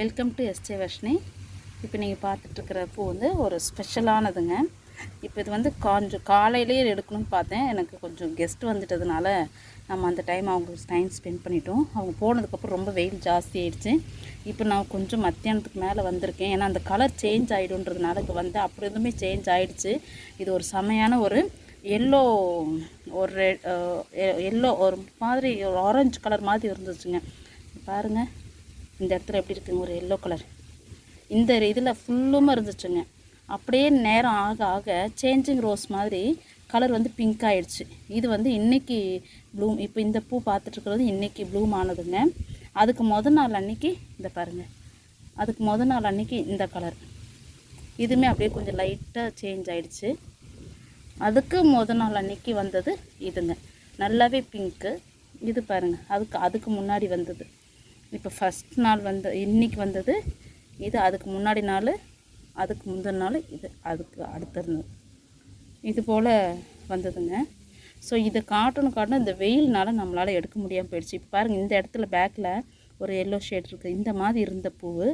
Welcome to SJ Varshini இப்போ நீங்கள் பார்த்துட்ருக்கிற பூ வந்து ஒரு ஸ்பெஷலானதுங்க இப்போ இது வந்து கொஞ்சம் காலையிலேயே எடுக்கணும்னு பார்த்தேன். எனக்கு கொஞ்சம் கெஸ்ட் வந்துட்டதுனால நம்ம அந்த டைம் அவங்களுக்கு டைம் ஸ்பெண்ட் பண்ணிட்டோம். அவங்க போனதுக்கப்புறம் ரொம்ப வெயில் ஜாஸ்தி ஆயிடுச்சு. இப்போ நான் கொஞ்சம் மத்தியானத்துக்கு மேலே வந்திருக்கேன். ஏன்னா அந்த கலர் சேஞ்ச் ஆகிடுன்றதுனால இப்போ வந்து அப்படி எதுவுமே சேஞ்ச் ஆகிடுச்சு இது ஒரு செமையான ஒரு எல்லோ ஒரு ரெட் எல்லோ ஒரு மாதிரி ஒரு ஆரஞ்சு கலர் மாதிரி இருந்துச்சுங்க. பாருங்கள் இந்த இடத்துல எப்படி இருக்குங்க ஒரு எல்லோ கலர் இந்த இதில் ஃபுல்லுமாக இருந்துச்சுங்க. அப்படியே நேரம் ஆக ஆக சேஞ்சிங் ரோஸ் மாதிரி கலர் வந்து பிங்க் ஆகிடுச்சு இது வந்து இன்னைக்கு ப்ளூம் இப்போ இந்த பூ பார்த்துட்ருக்கிறது இன்னைக்கு ப்ளூம் ஆனதுங்க. அதுக்கு மொதல் நாள் அன்னைக்கு இந்த பாருங்கள் அதுக்கு மொதல் நாள் அன்னைக்கு இந்த கலர் இதுவுமே அப்படியே கொஞ்சம் லைட்டாக சேஞ்ச் ஆகிடுச்சு அதுக்கு மொதல் நாள் அன்னைக்கு வந்தது இதுங்க. நல்லாவே பிங்க்கு இது பாருங்கள் அதுக்கு அதுக்கு முன்னாடி வந்தது. இப்போ ஃபஸ்ட் நாள் வந்த இன்னைக்கு வந்தது இது அதுக்கு முன்னாடி நாள் அதுக்கு முந்தின நாள் இது அதுக்கு அடுத்திருந்தது இது போல் வந்ததுங்க. ஸோ இதை காட்டணும் காட்டணும் இந்த வெயில்னால நம்மளால் எடுக்க முடியாமல் போயிடுச்சு. இப்போ பாருங்கள் இந்த இடத்துல பேக்கில் ஒரு எல்லோ ஷேட் இருக்குது இந்த மாதிரி இருந்த பூவு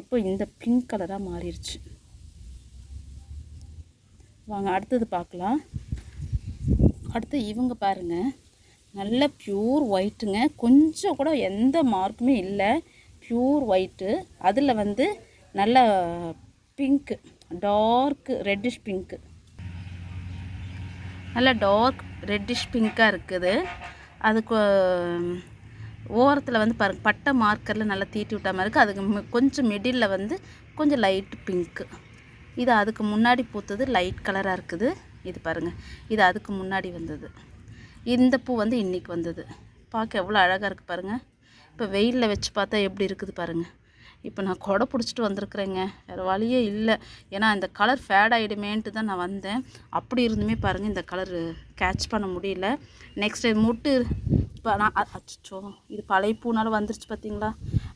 இப்போ இந்த பிங்க் கலராக மாறிடுச்சு. வாங்க அடுத்தது பார்க்கலாம். அடுத்து இவங்க பாருங்கள் நல்ல பியூர் ஒயிட்டுங்க கொஞ்சம் கூட எந்த மார்க்குமே இல்லை. பியூர் ஒயிட்டு அதில் வந்து நல்ல பிங்க்கு டார்க்கு ரெட்டிஷ் பிங்க்கு நல்ல டார்க் ரெட்டிஷ் பிங்க்காக இருக்குது. அதுக்கு ஓரத்தில் வந்து பாருங்க பட்டை மார்க்கரில் நல்லா தீட்டி விட்டா மாதிரி இருக்குது அதுக்கு கொஞ்சம் மிடில் வந்து கொஞ்சம் லைட் பிங்க்கு இது அதுக்கு முன்னாடி பூத்தது லைட் கலராக இருக்குது. இது பாருங்கள் இது அதுக்கு முன்னாடி வந்தது. இந்த பூ வந்து இன்னைக்கு வந்தது. பார்க்க எவ்வளோ அழகாக இருக்குது பாருங்கள் இப்போ வெயிலில் வச்சு பார்த்தா எப்படி இருக்குது பாருங்கள் இப்போ நான் கொடை பிடிச்சிட்டு வந்திருக்குறேங்க. வேறு வழியே இல்லை. ஏன்னா இந்த கலர் ஃபேட் ஆகிடுமேன்ட்டு தான் நான் வந்தேன். அப்படி இருந்துமே பாருங்கள் இந்த கலர் கேட்ச் பண்ண முடியல. நெக்ஸ்ட் மொட்டு இப்போ நான் அச்சோ இது பழைய பூனால வந்துருச்சு பார்த்தீங்களா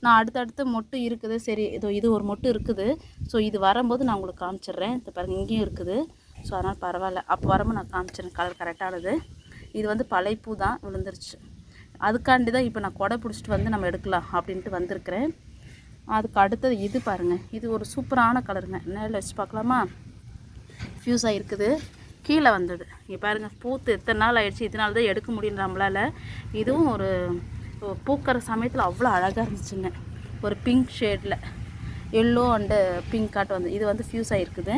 நான் அடுத்தடுத்து மொட்டு இருக்குது. சரி இதோ இது ஒரு மொட்டு இருக்குது. ஸோ இது வரும்போது நான் உங்களுக்கு காமிச்சிடுறேன். இந்த பாருங்கள் இங்கேயும் இருக்குது. ஸோ அதனால் பரவாயில்ல. அப்போ வரும்போது நான் காமிச்சிடுறேன். கலர் கரெக்டானது இது வந்து பழைப்பூ தான் விழுந்துருச்சு. அதுக்காண்டி தான் இப்போ நான் கொடை பிடிச்சிட்டு வந்து நம்ம எடுக்கலாம் அப்படின்ட்டு வந்திருக்கிறேன். அதுக்கு அடுத்தது இது பாருங்கள் இது ஒரு சூப்பரான கலருங்க. நேரில் வச்சு பார்க்கலாமா? ஃப்யூஸ் ஆகிருக்குது கீழே வந்தது. இங்கே பாருங்கள் பூத்து எத்தனை நாள் ஆயிடுச்சு. இதனால தான் எடுக்க முடியல நம்மளால். இதுவும் ஒரு ஒரு பூக்கிற சமயத்தில் அவ்வளோ அழகாக இருந்துச்சுங்க. ஒரு பிங்க் ஷேடில் எல்லோ அண்டு பிங்க் காட்டு வந்து இது வந்து ஃப்யூஸ் ஆகிருக்குது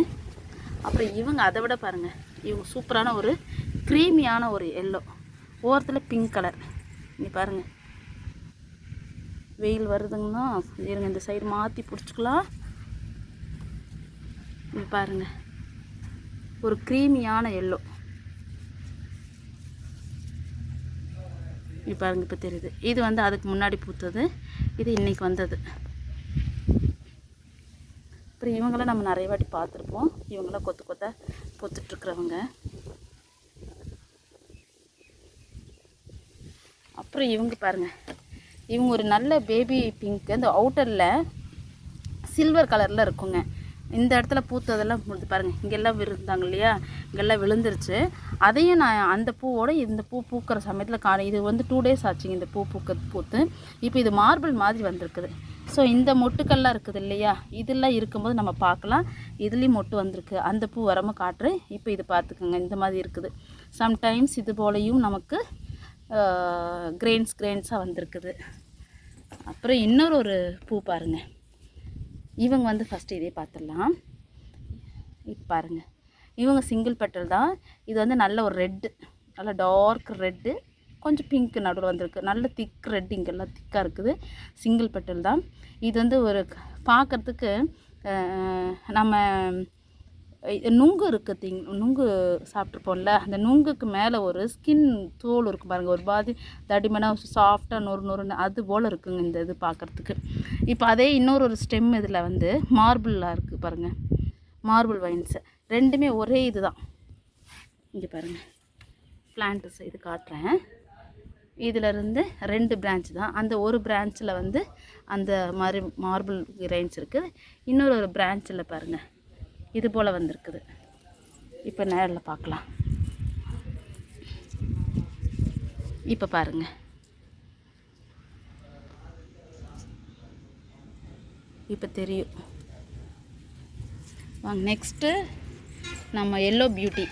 அப்புறம் இவங்க அதை விட பாருங்கள் இவங்க சூப்பரான ஒரு க்ரீமியான ஒரு எல்லோ ஓரத்தில் பிங்க் கலர் இங்கே பாருங்கள் வெயில் வருதுங்கன்னா இருங்க இந்த சைடு மாற்றி பிடிச்சிக்கலாம். நீ பாருங்க. ஒரு க்ரீமியான எல்லோ இப்போ பாருங்க இப்போ தெரியுது. இது வந்து அதுக்கு முன்னாடி பூத்தது. இது இன்றைக்கி வந்தது. அப்புறம் இவங்களாம் நம்ம நிறைய வாட்டி பார்த்துருப்போம். இவங்களாம் கொத்து கொத்த பூத்துட்ருக்குறவங்க அப்புறம் இவங்க பாருங்கள் இவங்க ஒரு நல்ல பேபி பிங்க் அந்த அவுட்டரில் சில்வர் கலரில் இருக்குங்க. இந்த இடத்துல பூத்ததெல்லாம் முடிஞ்சு பாருங்க இங்கெல்லாம் விழுந்தாங்க இல்லையா? இங்கெல்லாம் விழுந்துருச்சு. அதையும் நான் அந்த பூவோட இந்த பூ பூக்கிற சமயத்தில் காண இது வந்து டூ டேஸ் ஆச்சுங்க இந்த பூ பூக்கிறது பூத்து. இப்போ இது மார்பிள் மாதிரி வந்திருக்குது. ஸோ இந்த மொட்டுக்கள்லாம் இருக்குது இல்லையா? இதெல்லாம் இருக்கும்போது நம்ம பார்க்கலாம். இதுலேயும் மொட்டு வந்திருக்கு. அந்த பூ வரம காட்டுறேன். இப்போ இது பார்த்துக்கோங்க இந்த மாதிரி இருக்குது. சம்டைம்ஸ் இது போலையும் நமக்கு கிரெயின்ஸ் கிரெயின்ஸாக வந்திருக்குது. அப்புறம் இன்னொரு ஒரு பூ பாருங்கள் இவங்க வந்து ஃபஸ்ட்டு இதே பார்த்துடலாம் இப்போ பாருங்கள் இவங்க சிங்கிள் பெட்டல் தான். இது வந்து நல்ல ஒரு ரெட்டு நல்ல டார்க் ரெட்டு கொஞ்சம் பிங்க் நடுவில் வந்திருக்கு. நல்ல திக் ரெட் இங்கெல்லாம் திக்காக இருக்குது. சிங்கிள் பெட்டல் தான். இது வந்து ஒரு பார்க்குறதுக்கு நம்ம நுங்கு இருக்குது திங் நுங்கு சாப்பிட்ருப்போம்ல அந்த நுங்குக்கு மேலே ஒரு ஸ்கின் தோல் இருக்கும் பாருங்கள் ஒரு பாதி தடிமனாக சாஃப்டாக நொறு நொறுன்னு அது போல் இருக்குங்க இந்த இது பார்க்குறதுக்கு இப்போ அதே இன்னொரு ஒரு ஸ்டெம் இதில் வந்து மார்பிளாக இருக்குது பாருங்கள் மார்பிள் வைன்ஸு ரெண்டுமே ஒரே இது தான் இங்கே பாருங்கள் பிளான்ட்ஸ் இது காட்டுறேன். இதிலருந்து ரெண்டு பிரான்ச் தான் அந்த ஒரு பிரான்ச்சில் வந்து அந்த மாதிரி மார்பிள் கிரைன்ஸ் இருக்குது இன்னொரு ஒரு பிரான்ச்சில் பாருங்கள் இது போல் வந்திருக்குது. இப்போ நேரில் பார்க்கலாம் இப்போ பாருங்கள் இப்போ தெரியும். வாங்க நெக்ஸ்ட்டு நம்ம எல்லோ பியூட்டி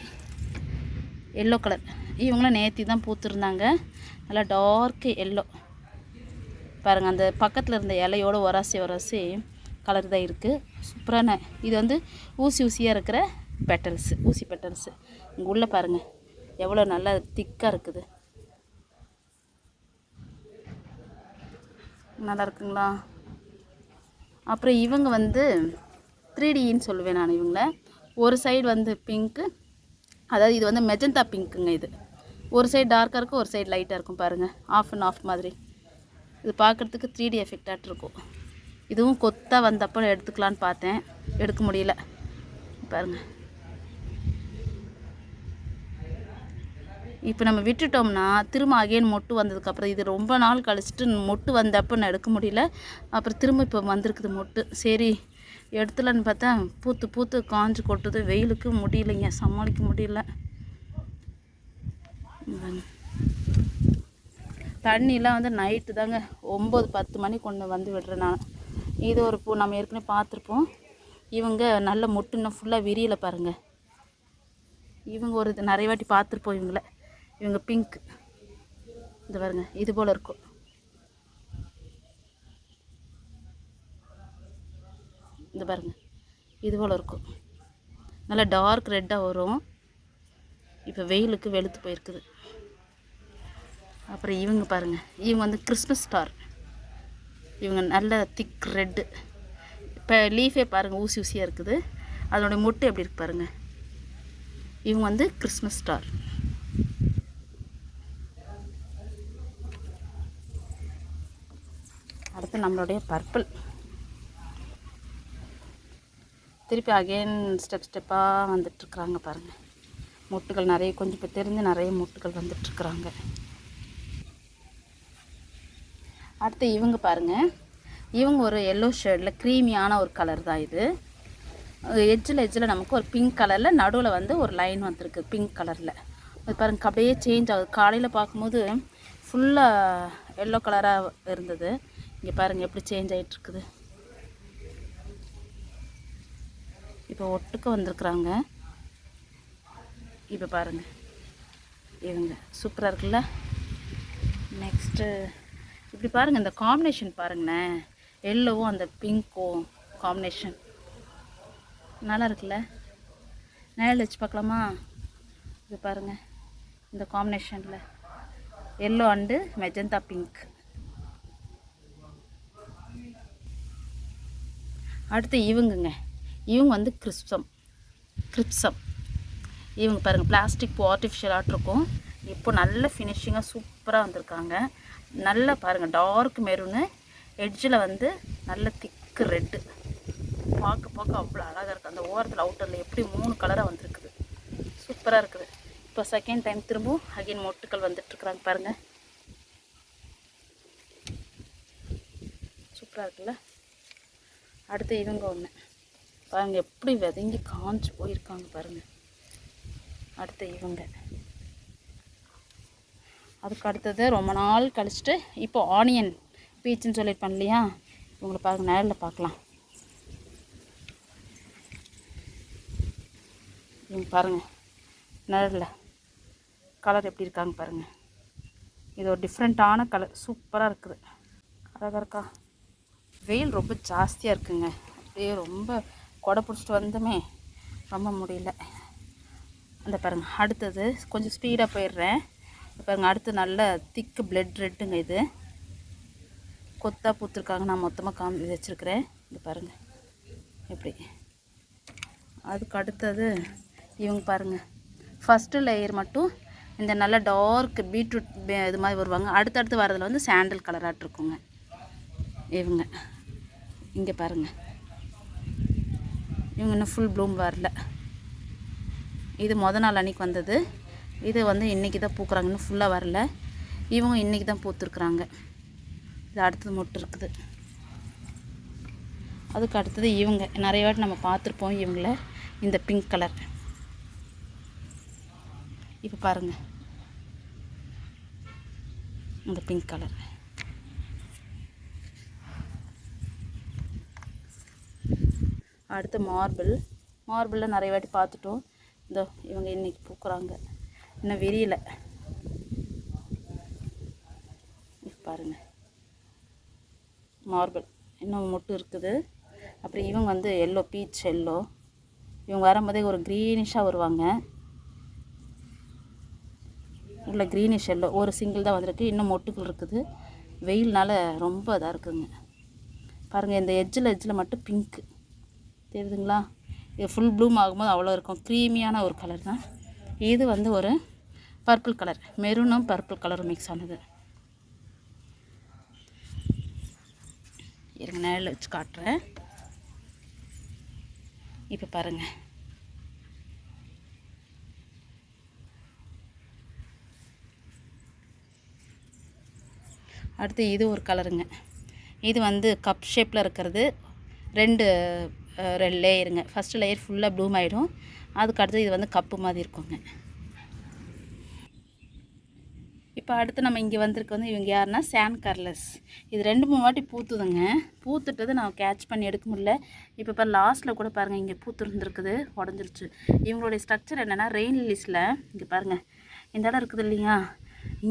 எல்லோ கலர் இவங்களும் நேற்றி தான் பூத்துருந்தாங்க. நல்லா டார்க்கு எல்லோ பாருங்கள் அந்த பக்கத்தில் இருந்த இலையோட ஒராசி ஒராசி கலர் தான் இருக்குது சூப்பரான இது வந்து ஊசி ஊசியாக இருக்கிற பெட்டல்ஸு ஊசி பெட்டல்ஸு இங்கே உள்ளே பாருங்கள் எவ்வளோ நல்லா திக்காக இருக்குது. நல்லா இருக்குங்களா? அப்புறம் இவங்க வந்து த்ரீ டின்னு சொல்லுவேன் நான் இவங்கள. ஒரு சைடு வந்து பிங்க்கு அதாவது இது வந்து மெஜந்தா பிங்க்குங்க இது. ஒரு சைடு டார்க்காக இருக்கும் ஒரு சைடு லைட்டாக இருக்கும் பாருங்கள் ஆஃப் அண்ட் ஆஃப் மாதிரி. இது பார்க்குறதுக்கு த்ரீ டி எஃபெக்டாக இருக்கும் இதுவும் கொத்தாக வந்தப்போ எடுத்துக்கலான்னு பார்த்தேன். எடுக்க முடியல. பாருங்கள் இப்போ நம்ம விட்டுட்டோம்னா திரும்ப அகைன் மொட்டு வந்ததுக்கப்புறம் இது ரொம்ப நாள் கழிச்சிட்டு மொட்டு வந்தப்போ நான் எடுக்க முடியல. அப்புறம் திரும்ப இப்போ வந்திருக்குது மொட்டு. சரி எடுத்துலன்னு பார்த்தா பூத்து பூத்து காஞ்சு கொட்டுது. வெயிலுக்கு முடியலைங்க. சமாளிக்க முடியல. தண்ணியெலாம் தண்ணிலாம் வந்து நைட்டு தாங்க. ஒம்பது பத்து மணி கொண்டு வந்து விடுறேன் நான். இது ஒரு பூ நம்ம ஏற்கனவே பார்த்துருப்போம். இவங்க நல்ல மொட்டு இன்னும் ஃபுல்லாக விரியலை பாருங்கள் இவங்க ஒரு இது நிறைய வாட்டி பார்த்துருப்போம் இவங்கள. இவங்க பிங்க் இந்த பாருங்க இது போல் இருக்கும். இந்த பாருங்க இது போல் இருக்கும். நல்லா டார்க் ரெட்டாக வரும். இப்போ வெயிலுக்கு வெளுத்து போயிருக்குது. அப்புறம் இவங்க பாருங்கள் இவங்க வந்து கிறிஸ்மஸ் ஸ்டார் இவங்க நல்ல திக் ரெட்டு இப்போ லீஃபே பாருங்கள் ஊசி ஊசியாக இருக்குது. அதனுடைய மொட்டு எப்படி இருக்கு பாருங்கள் இவங்க வந்து கிறிஸ்மஸ் ஸ்டார் அடுத்து நம்மளுடைய பர்பிள் திருப்பி அகைன் ஸ்டெப் ஸ்டெப்பாக வந்துட்டுருக்குறாங்க பாருங்கள் மொட்டுகள் நிறைய கொஞ்சம் இப்போ தெரிஞ்சு நிறைய மொட்டுகள் வந்துட்டுருக்குறாங்க அடுத்து இவங்க பாருங்கள் இவங்க ஒரு எல்லோ ஷேடில் க்ரீமியான ஒரு கலர் தான் இது. எஜ்ஜில் எஜ்ஜில் நமக்கு ஒரு பிங்க் கலரில் நடுவில் வந்து ஒரு லைன் வந்துருக்கு பிங்க் கலரில் அது பாருங்க அப்படியே சேஞ்ச் ஆகுது. காலையில் பார்க்கும்போது ஃபுல்லாக எல்லோ கலராக இருந்தது. இங்கே பாருங்கள் எப்படி சேஞ்ச் ஆகிட்டுருக்குது இப்போ ஒட்டுக்க வந்திருக்குறாங்க. இப்போ பாருங்கள் இவங்க சூப்பராக இருக்குல்ல? நெக்ஸ்ட்டு இப்படி பாருங்கள் இந்த காம்பினேஷன் பாருங்களேன். எல்லோவும் அந்த பிங்க்கும் காம்பினேஷன் நல்லா இருக்குல்ல? நேரில் வச்சு பார்க்கலாமா? இது பாருங்கள் இந்த காம்பினேஷனில் எல்லோ அண்டு மெஜந்தா பிங்க் அடுத்து இவங்குங்க. இவங்க வந்து கிறிஸ்பம் கிரிப்சம் இவங்க பாருங்கள் பிளாஸ்டிக் பூ ஆர்டிஃபிஷியல் இருக்கும். இப்போ நல்ல ஃபினிஷிங்காக சூப்பராக வந்திருக்காங்க. நல்லா பாருங்கள் டார்க் மெரூனு எட்ஜில் வந்து நல்ல திக்கு ரெட்டு பார்க்க பார்க்க அவ்வளோ அழகாக இருக்குது அந்த ஓரத்தில் அவுட்டரில் எப்படி மூணு கலராக வந்துருக்குது. சூப்பராக இருக்குது. இப்போ செகண்ட் டைம் திரும்பவும் அகைன் மொட்டுக்கள் வந்துட்டுருக்குறாங்க பாருங்கள் சூப்பராக இருக்குல்ல? அடுத்து இவங்க ஒன்று பாருங்கள் எப்படி விதங்கி காஞ்சி போயிருக்காங்க பாருங்கள் அடுத்து இவங்க. அதுக்கு அடுத்தது ரொம்ப நாள் கழிச்சிட்டு இப்போ ஆனியன் பீச்சுன்னு சொல்லியிருப்பேன் இல்லையா? இவங்களை பாருங்கள் நேரில் பார்க்கலாம். இவங்க பாருங்கள் நேரில். கலர் எப்படி இருக்காங்க பாருங்கள் இது ஒரு டிஃப்ரெண்ட்டான கலர் சூப்பராக இருக்குது. அழகாக இருக்கா? வெயில் ரொம்ப ஜாஸ்தியாக இருக்குங்க. அப்படியே ரொம்ப கொடை பிடிச்சிட்டு வந்தோமே ரொம்ப முடியல. அந்த பாருங்கள் அடுத்தது கொஞ்சம் ஸ்பீடாக போயிடுறேன். பாருங்கள் பாருங்க அடுத்து நல்ல திக்கு பிளட் ரெட்டுங்க இது. கொத்தாக பூத்துருக்காங்க நான் மொத்தமாக காமி வச்சுருக்கிறேன். இது பாருங்கள் எப்படி? அதுக்கு அடுத்தது இவங்க பாருங்கள் ஃபஸ்ட்டு லேயர் மட்டும் இந்த நல்ல டார்க் பீட்ரூட் இது மாதிரி வருவாங்க. அடுத்தடுத்து வரதில் வந்து சாண்டல் கலராட்டு இருக்குங்க. இவங்க இங்கே பாருங்கள் இவங்க இன்னும் ஃபுல் ப்ளூம் வரல. இது மொதல் நாள் அன்றைக்கி வந்தது. இது வந்து இன்றைக்கி தான் பூக்குறாங்க. இன்னும் ஃபுல்லாக வரல. இவங்க இன்றைக்கி தான் பூத்துருக்குறாங்க. இது அடுத்தது மொட்டு இருக்குது. அதுக்கு அடுத்தது இவங்க. நிறைய வாட்டி நம்ம பார்த்துருப்போம் இவங்கள. இந்த பிங்க் கலர் இப்போ பாருங்கள் இந்த பிங்க் கலர் அடுத்து மார்பிள் மார்பிளில் நிறைய வாட்டி பார்த்துட்டோம். இந்த இவங்க இன்றைக்கி பூக்குறாங்க. இன்னும் விரியல. பாருங்கள் பாருங்க. மார்பிள் இன்னும் மொட்டு இருக்குது. அப்புறம் இவங்க வந்து எல்லோ பீச் எல்லோ இவங்க வரும்போதே ஒரு க்ரீனிஷாக வருவாங்க. உள்ள க்ரீனிஷ் எல்லோ ஒரு சிங்கிள் தான் வந்திருக்கு. இன்னும் மொட்டுகள் இருக்குது. வெயில்னால ரொம்ப இதாக இருக்குதுங்க பாருங்கள் இந்த எஜ்ஜில் எஜ்ஜில் மட்டும் பிங்க்கு தெரியுதுங்களா? இது ஃபுல் ப்ளூம் ஆகும்போது அவ்வளோ இருக்கும். க்ரீமியான ஒரு கலர் தான். இது வந்து ஒரு பர்பிள் கலர். மெரூனும் பர்பிள் கலரும் மிக்ஸ் ஆனது. இருங்க நேரில் வச்சு காட்டுறேன். இப்போ பாருங்கள் அடுத்து இது ஒரு கலருங்க. இது வந்து கப் ஷேப்பில் இருக்கிறது. ரெண்டு ரெண்டு லேயருங்க ஃபஸ்ட்டு லேயர் ஃபுல்லாக ப்ளூம் ஆகிடும் அதுக்கு அடுத்து இது வந்து கப்பு மாதிரி இருக்குங்க. இப்போ அடுத்து நம்ம இங்கே வந்திருக்க வந்து இவங்க யாருன்னா சான் கர்லஸ் இது ரெண்டு மூணு வாட்டி பூத்துதுங்க. பூத்துட்டது நான் கேட்ச் பண்ணி எடுக்க முடியல. இப்போ இப்போ லாஸ்ட்டில் கூட பாருங்கள் இங்கே பூத்துருந்துருக்குது உடஞ்சிருச்சு. இவங்களுடைய ஸ்ட்ரக்சர் என்னென்னா ரெயின் லிஸ்டில் இங்கே பாருங்கள் இந்த இடம் இருக்குது இல்லையா?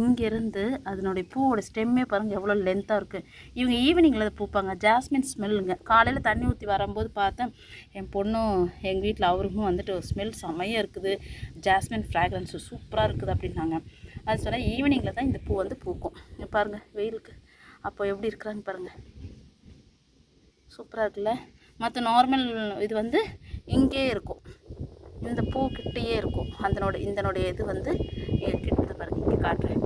இங்கேருந்து அதனுடைய பூவோட ஸ்டெம்மே பாருங்கள் எவ்வளோ லென்த்தாக இருக்குது இவங்க ஈவினிங்கில் அதை பூப்பாங்க. ஜாஸ்மின் ஸ்மெல்லுங்க காலையில் தண்ணி ஊற்றி வரும்போது பார்த்தேன் என் பொண்ணும் எங்கள் வீட்டில் அவருக்கும் வந்துட்டு ஸ்மெல் செமையாக இருக்குது. ஜாஸ்மின் ஃப்ராக்ரன்ஸு சூப்பராக இருக்குது அப்படின்னாங்க. அது சொன்னால் ஈவினிங்கில் தான் இந்த பூ வந்து பூக்கும். பாருங்கள் வெயிலுக்கு. அப்போ எப்படி இருக்கிறாங்க பாருங்கள் சூப்பராக இருக்குல்ல? மற்ற நார்மல் இது வந்து இங்கேயே இருக்கும். இந்த பூ கிட்டேயே இருக்கும். அதனோட இதனுடைய இது வந்து கிட்ட பாருங்க இங்கே காட்டுறேன்.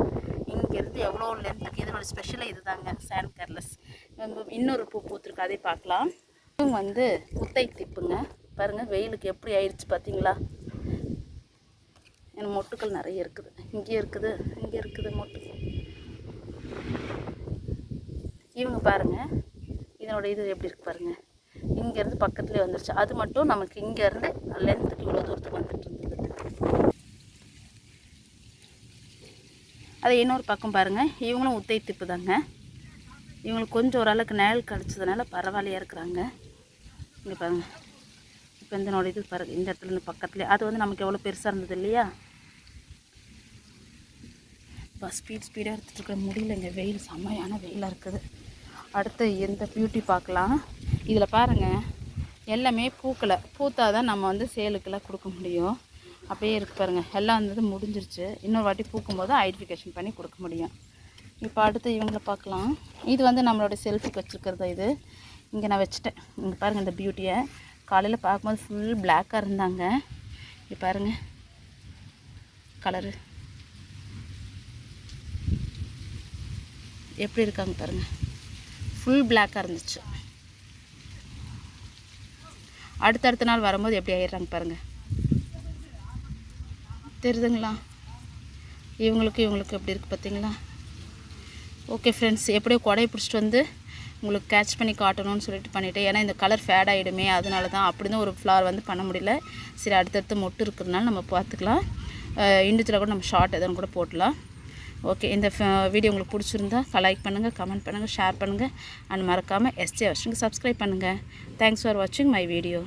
இங்கேருந்து எவ்வளோ லென்த்துக்கு இதனோட ஸ்பெஷலாக இது தாங்க சாண்ட் கர்லஸ் இன்னொரு பூ பூத்துருக்கு அதே பார்க்கலாம். இவங்க வந்து குத்தை திப்புங்க பாருங்கள் வெயிலுக்கு எப்படி ஆயிடுச்சு பார்த்தீங்களா எனக்கு மொட்டுக்கள் நிறைய இருக்குது. இங்கே இருக்குது இங்கே இருக்குது மொட்டு. இவங்க பாருங்க இதனோட இது எப்படி இருக்கு பாருங்க. இங்கேருந்து பக்கத்துலேயே வந்துருச்சு. அது மட்டும் நமக்கு இங்கேருந்து லென்த்துக்கு இவ்வளோ தூரத்துக்கு வந்துட்டு இருந்தது அது இன்னொரு பக்கம் பாருங்கள் இவங்களும் உத்தை திப்பு தாங்க. இவங்களுக்கு கொஞ்சம் ஓரளவுக்கு நிழல் கிடச்சதுனால பரவாயில்லையா இருக்கிறாங்க. இங்கே பாருங்கள் இப்போ இதனோட இது பாருங்கள் இந்த இடத்துல இருந்து பக்கத்துலேயே. அது வந்து நமக்கு எவ்வளோ பெருசாக இருந்தது இல்லையா? இப்போ ஸ்பீட் ஸ்பீடாக எடுத்துகிட்டு இருக்க முடியலங்க. வெயில் செம்மையான வெயிலாக இருக்குது. அடுத்து எந்த பியூட்டி பார்க்கலாம். இதில் பாருங்கள் எல்லாமே பூக்களை பூத்தா தான் நம்ம வந்து சேலுக்கெல்லாம் கொடுக்க முடியும். அப்படியே இருக்கு பாருங்கள் எல்லாம் வந்து முடிஞ்சிருச்சு. இன்னொரு வாட்டி பூக்கும்போது ஐடென்டிஃபிகேஷன் பண்ணி கொடுக்க முடியும். இப்போ அடுத்து இவங்களை பார்க்கலாம். இது வந்து நம்மளோட செல்ஃபிக்கு வச்சுருக்கிறது இது? இங்கே நான் வச்சுட்டேன். இங்கே பாருங்கள் இந்த பியூட்டியை காலையில் பார்க்கும்போது ஃபுல் பிளாக்காக இருந்தாங்க. இங்கே பாருங்கள் கலரு எப்படி இருக்காங்க பாருங்க. ஃபுல் பிளாக்காக இருந்துச்சு. அடுத்தடுத்த நாள் வரும்போது எப்படி ஆயிடுறாங்க பாருங்க. தெரியுதுங்களா? இவங்களுக்கு இவங்களுக்கு எப்படி இருக்குது பார்த்தீங்களா? ஓகே ஃப்ரெண்ட்ஸ் எப்படியோ கொடையை பிடிச்சிட்டு வந்து உங்களுக்கு கேட்ச் பண்ணி காட்டணும்னு சொல்லிட்டு பண்ணிவிட்டேன் ஏன்னா இந்த கலர் ஃபேட் ஆகிடுமே அதனால தான் அப்படி தான் ஒரு ஃப்ளவர் வந்து பண்ண முடியல. சரி அடுத்தடுத்து மொட்டு இருக்கிறதுனால நம்ம பார்த்துக்கலாம். இண்டிவிஜுவலாக கூட நம்ம ஷார்ட் எதுவும் கூட போட்டலாம். ஓகே இந்த வீடியோ uh, உங்களுக்கு பிடிச்சிருந்தா லைக் பண்ணுங்கள் கமெண்ட் பண்ணுங்கள் ஷேர் பண்ணுங்கள் அண்ட் மறக்காமல் எஸ்ஜே வருஷனுக்கு சப்ஸ்கிரைப் பண்ணுங்கள் தேங்க்ஸ் ஃபார் வாட்சிங் மை வீடியோ